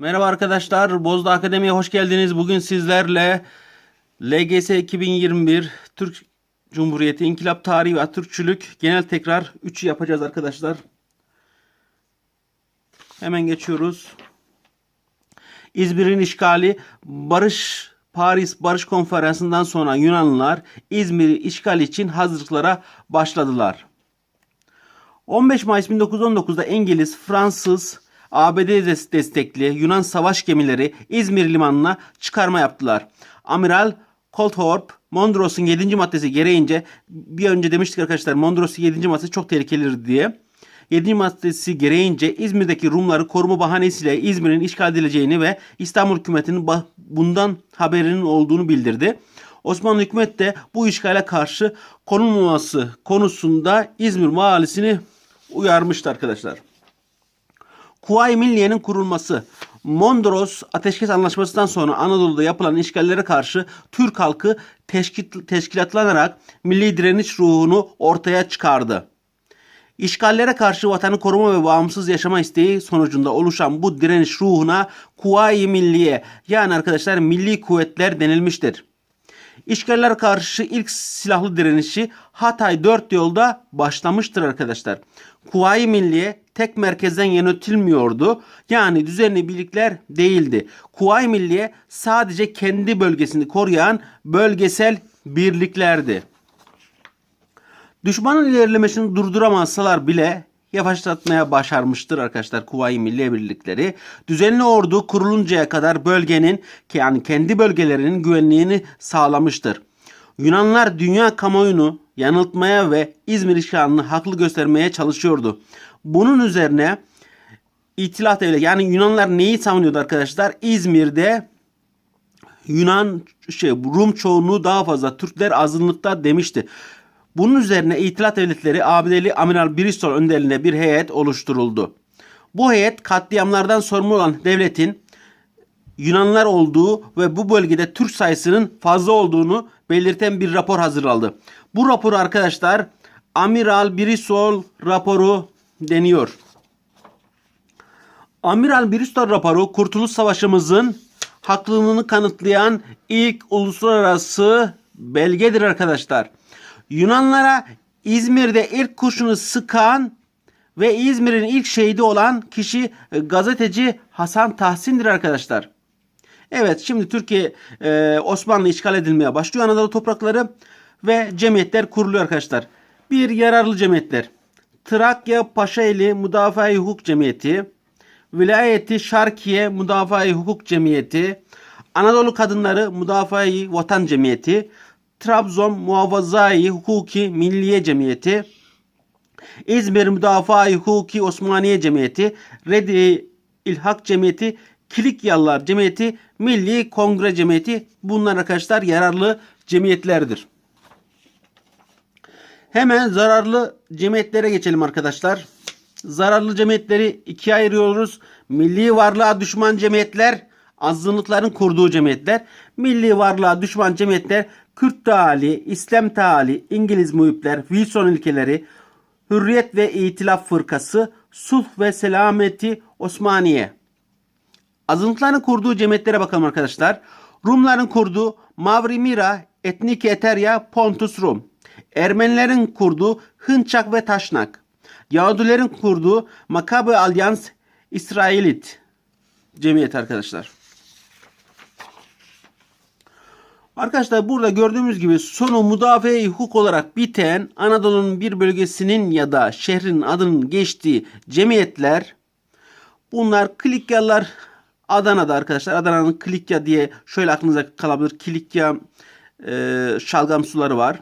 Merhaba arkadaşlar, Bozda Akademi'ye hoş geldiniz. Bugün sizlerle LGS 2021 Türk Cumhuriyeti İnkılap Tarihi ve Atatürkçülük genel tekrar 3'ü yapacağız arkadaşlar. Hemen geçiyoruz. İzmir'in işgali Barış Paris Barış Konferansı'ndan sonra Yunanlılar İzmir'i işgal için hazırlıklara başladılar. 15 Mayıs 1919'da İngiliz, Fransız, ABD des- destekli Yunan savaş gemileri İzmir limanına çıkarma yaptılar. Amiral Colthorpe, Mondros'un 7. maddesi gereğince bir önce demiştik arkadaşlar Mondros'un 7. maddesi çok tehlikelidir diye. 7. maddesi gereğince İzmir'deki Rumları koruma bahanesiyle İzmir'in işgal edileceğini ve İstanbul hükümetinin bundan haberinin olduğunu bildirdi. Osmanlı hükümet de bu işgale karşı konulmaması konusunda İzmir valisini uyarmıştı arkadaşlar. Kuvayi Milliye'nin kurulması Mondros Ateşkes Anlaşması'ndan sonra Anadolu'da yapılan işgallere karşı Türk halkı teşkil, teşkilatlanarak milli direniş ruhunu ortaya çıkardı. İşgallere karşı vatanı koruma ve bağımsız yaşama isteği sonucunda oluşan bu direniş ruhuna Kuvayi Milliye yani arkadaşlar milli kuvvetler denilmiştir. İşgaller karşı ilk silahlı direnişi Hatay 4 yolda başlamıştır arkadaşlar. Kuvayi Milliye tek merkezden yönetilmiyordu. Yani düzenli birlikler değildi. Kuvayi Milliye sadece kendi bölgesini koruyan bölgesel birliklerdi. Düşmanın ilerlemesini durduramazsalar bile yavaşlatmaya başarmıştır arkadaşlar Kuvayi Milliye Birlikleri. Düzenli ordu kuruluncaya kadar bölgenin yani kendi bölgelerinin güvenliğini sağlamıştır. Yunanlar dünya kamuoyunu yanıltmaya ve İzmir işgalini haklı göstermeye çalışıyordu. Bunun üzerine İtilaf Devleti yani Yunanlar neyi savunuyordu arkadaşlar? İzmir'de Yunan şey Rum çoğunluğu daha fazla Türkler azınlıkta demişti. Bunun üzerine İtilaf Devletleri ABD'li Amiral Bristol önderliğinde bir heyet oluşturuldu. Bu heyet katliamlardan sorumlu olan devletin Yunanlar olduğu ve bu bölgede Türk sayısının fazla olduğunu belirten bir rapor hazırlandı. Bu raporu arkadaşlar Amiral Bristol raporu deniyor. Amiral Bristol raporu Kurtuluş Savaşımızın haklılığını kanıtlayan ilk uluslararası belgedir arkadaşlar. Yunanlara İzmir'de ilk kurşunu sıkan ve İzmir'in ilk şehidi olan kişi e, gazeteci Hasan Tahsin'dir arkadaşlar. Evet şimdi Türkiye e, Osmanlı işgal edilmeye başlıyor Anadolu toprakları ve cemiyetler kuruluyor arkadaşlar. Bir yararlı cemiyetler. Trakya Paşaeli Müdafaa-i Hukuk Cemiyeti, Vilayeti Şarkiye Müdafaa-i Hukuk Cemiyeti, Anadolu Kadınları Müdafaa-i Vatan Cemiyeti, Trabzon Muhafazai Hukuki Milliye Cemiyeti, İzmir Müdafaa-i Hukuki Osmaniye Cemiyeti, Redi İlhak Cemiyeti, Kilikyalılar Cemiyeti, Milli Kongre Cemiyeti bunlar arkadaşlar yararlı cemiyetlerdir. Hemen zararlı cemiyetlere geçelim arkadaşlar. Zararlı cemiyetleri ikiye ayırıyoruz. Milli varlığa düşman cemiyetler, azınlıkların kurduğu cemiyetler. Milli varlığa düşman cemiyetler, Kürt Teali, İslam Teali, İngiliz muhipler, Wilson ilkeleri, Hürriyet ve İtilaf Fırkası, Sulh ve Selameti Osmaniye. Azınlıkların kurduğu cemiyetlere bakalım arkadaşlar. Rumların kurduğu Mavrimira, Etniki Eterya, Pontus Rum. Ermenilerin kurduğu Hınçak ve Taşnak. Yahudilerin kurduğu Makabe Alyans İsrailit cemiyet arkadaşlar. Arkadaşlar burada gördüğümüz gibi sonu müdafaa hukuk olarak biten Anadolu'nun bir bölgesinin ya da şehrin adının geçtiği cemiyetler bunlar Kilikyalılar Adana'da arkadaşlar. Adana'nın Kilikya diye şöyle aklınıza kalabilir. Kilikya e, şalgam suları var.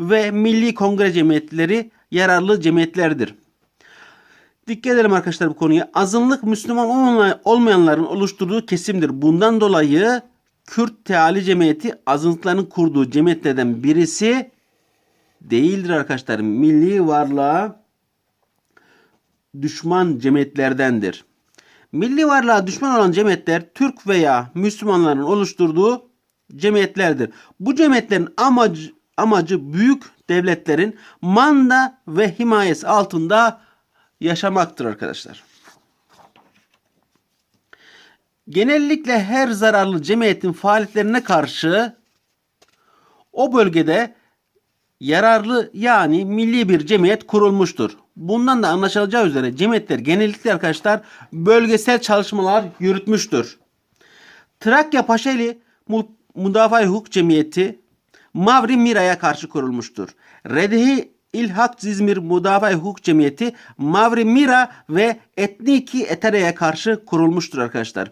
Ve Milli Kongre Cemiyetleri yararlı cemiyetlerdir. Dikkat edelim arkadaşlar bu konuya. Azınlık Müslüman olma- olmayanların oluşturduğu kesimdir. Bundan dolayı Kürt Teali Cemiyeti azınlıkların kurduğu cemiyetlerden birisi değildir arkadaşlar. Milli varlığa düşman cemiyetlerdendir. Milli varlığa düşman olan cemiyetler Türk veya Müslümanların oluşturduğu cemiyetlerdir. Bu cemiyetlerin amacı, amacı büyük devletlerin manda ve himayesi altında yaşamaktır arkadaşlar. Genellikle her zararlı cemiyetin faaliyetlerine karşı o bölgede yararlı yani milli bir cemiyet kurulmuştur. Bundan da anlaşılacağı üzere cemiyetler genellikle arkadaşlar bölgesel çalışmalar yürütmüştür. Trakya Paşeli Müdafaa Hukuk Cemiyeti Mavri Mira'ya karşı kurulmuştur. Redehi İlhak İzmir Müdafaa Hukuk Cemiyeti Mavri Mira ve Etniki Etere'ye karşı kurulmuştur arkadaşlar.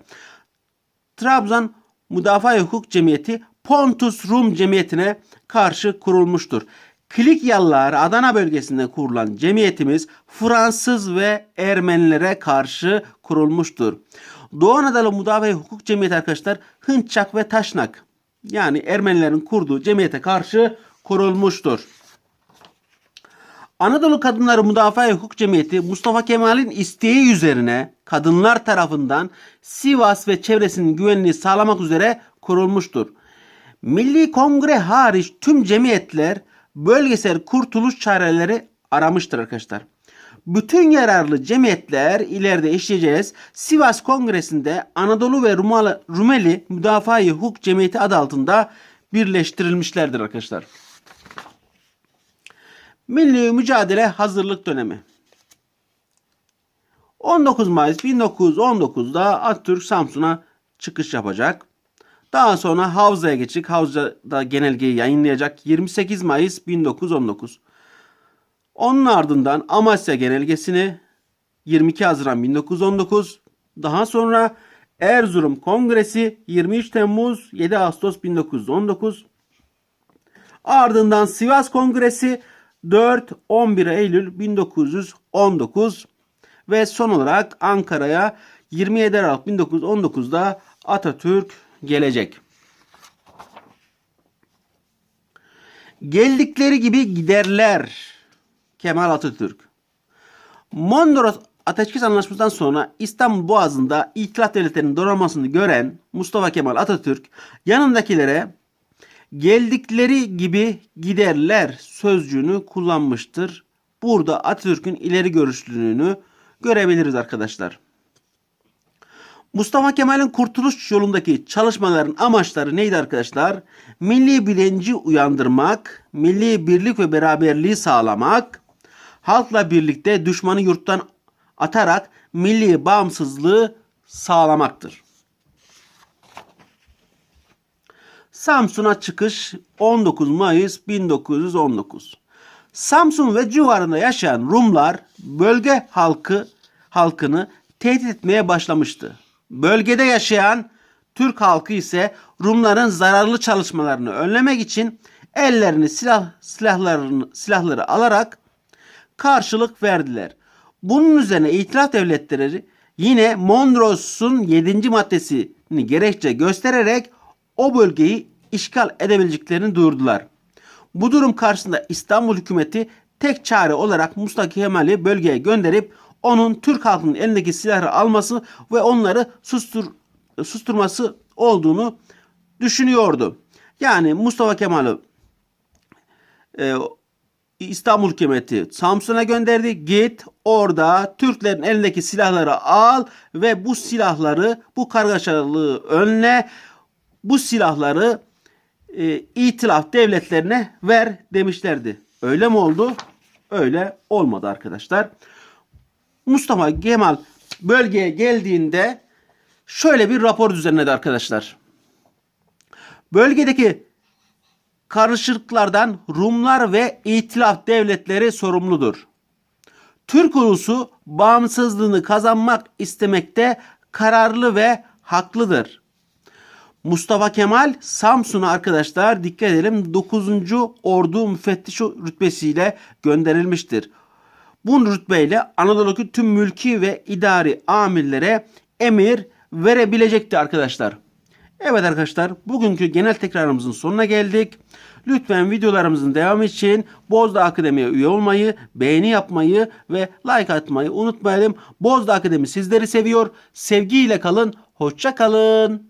Trabzon Müdafaa Hukuk Cemiyeti Pontus Rum Cemiyeti'ne karşı kurulmuştur. Klikyalılar Adana bölgesinde kurulan cemiyetimiz Fransız ve Ermenilere karşı kurulmuştur. Doğu Anadolu Müdafaa Hukuk Cemiyeti arkadaşlar Hınçak ve Taşnak yani Ermenilerin kurduğu cemiyete karşı kurulmuştur. Anadolu Kadınları Müdafaa Hukuk Cemiyeti Mustafa Kemal'in isteği üzerine kadınlar tarafından Sivas ve çevresinin güvenliğini sağlamak üzere kurulmuştur. Milli Kongre hariç tüm cemiyetler bölgesel kurtuluş çareleri aramıştır arkadaşlar. Bütün yararlı cemiyetler ileride işleyeceğiz. Sivas Kongresi'nde Anadolu ve Rumali, Rumeli Müdafaa Hukuk Cemiyeti adı altında birleştirilmişlerdir arkadaşlar. Milli Mücadele Hazırlık Dönemi 19 Mayıs 1919'da Atatürk Samsun'a çıkış yapacak. Daha sonra Havza'ya geçecek. Havza'da genelgeyi yayınlayacak 28 Mayıs 1919. Onun ardından Amasya genelgesini 22 Haziran 1919. Daha sonra Erzurum Kongresi 23 Temmuz 7 Ağustos 1919. Ardından Sivas Kongresi 4-11 Eylül 1919 ve son olarak Ankara'ya 27 Aralık 1919'da Atatürk gelecek. Geldikleri gibi giderler Kemal Atatürk. Mondros Ateşkes Anlaşması'ndan sonra İstanbul Boğazı'nda İtilaf Devletleri'nin donanmasını gören Mustafa Kemal Atatürk yanındakilere geldikleri gibi giderler sözcüğünü kullanmıştır. Burada Atatürk'ün ileri görüşlülüğünü görebiliriz arkadaşlar. Mustafa Kemal'in kurtuluş yolundaki çalışmaların amaçları neydi arkadaşlar? Milli bilinci uyandırmak, milli birlik ve beraberliği sağlamak, halkla birlikte düşmanı yurttan atarak milli bağımsızlığı sağlamaktır. Samsun'a çıkış 19 Mayıs 1919. Samsun ve civarında yaşayan Rumlar bölge halkı halkını tehdit etmeye başlamıştı. Bölgede yaşayan Türk halkı ise Rumların zararlı çalışmalarını önlemek için ellerini silah silahlarını silahları alarak karşılık verdiler. Bunun üzerine itilaf devletleri yine Mondros'un 7. maddesini gerekçe göstererek o bölgeyi işgal edebileceklerini duyurdular. Bu durum karşısında İstanbul hükümeti tek çare olarak Mustafa Kemal'i bölgeye gönderip onun Türk halkının elindeki silahları alması ve onları sustur, susturması olduğunu düşünüyordu. Yani Mustafa Kemal'i e, İstanbul hükümeti Samsun'a gönderdi. Git orada Türklerin elindeki silahları al ve bu silahları bu kargaşalığı önle bu silahları e, itilaf devletlerine ver demişlerdi. Öyle mi oldu? Öyle olmadı arkadaşlar. Mustafa Kemal bölgeye geldiğinde şöyle bir rapor düzenledi arkadaşlar. Bölgedeki karışıklıklardan Rumlar ve itilaf devletleri sorumludur. Türk ulusu bağımsızlığını kazanmak istemekte kararlı ve haklıdır. Mustafa Kemal Samsun'a arkadaşlar dikkat edelim 9. Ordu Müfettiş rütbesiyle gönderilmiştir. Bu rütbeyle Anadolu'daki tüm mülki ve idari amirlere emir verebilecekti arkadaşlar. Evet arkadaşlar bugünkü genel tekrarımızın sonuna geldik. Lütfen videolarımızın devamı için Bozdağ Akademi'ye üye olmayı, beğeni yapmayı ve like atmayı unutmayalım. Bozdağ Akademi sizleri seviyor. Sevgiyle kalın. Hoşça kalın.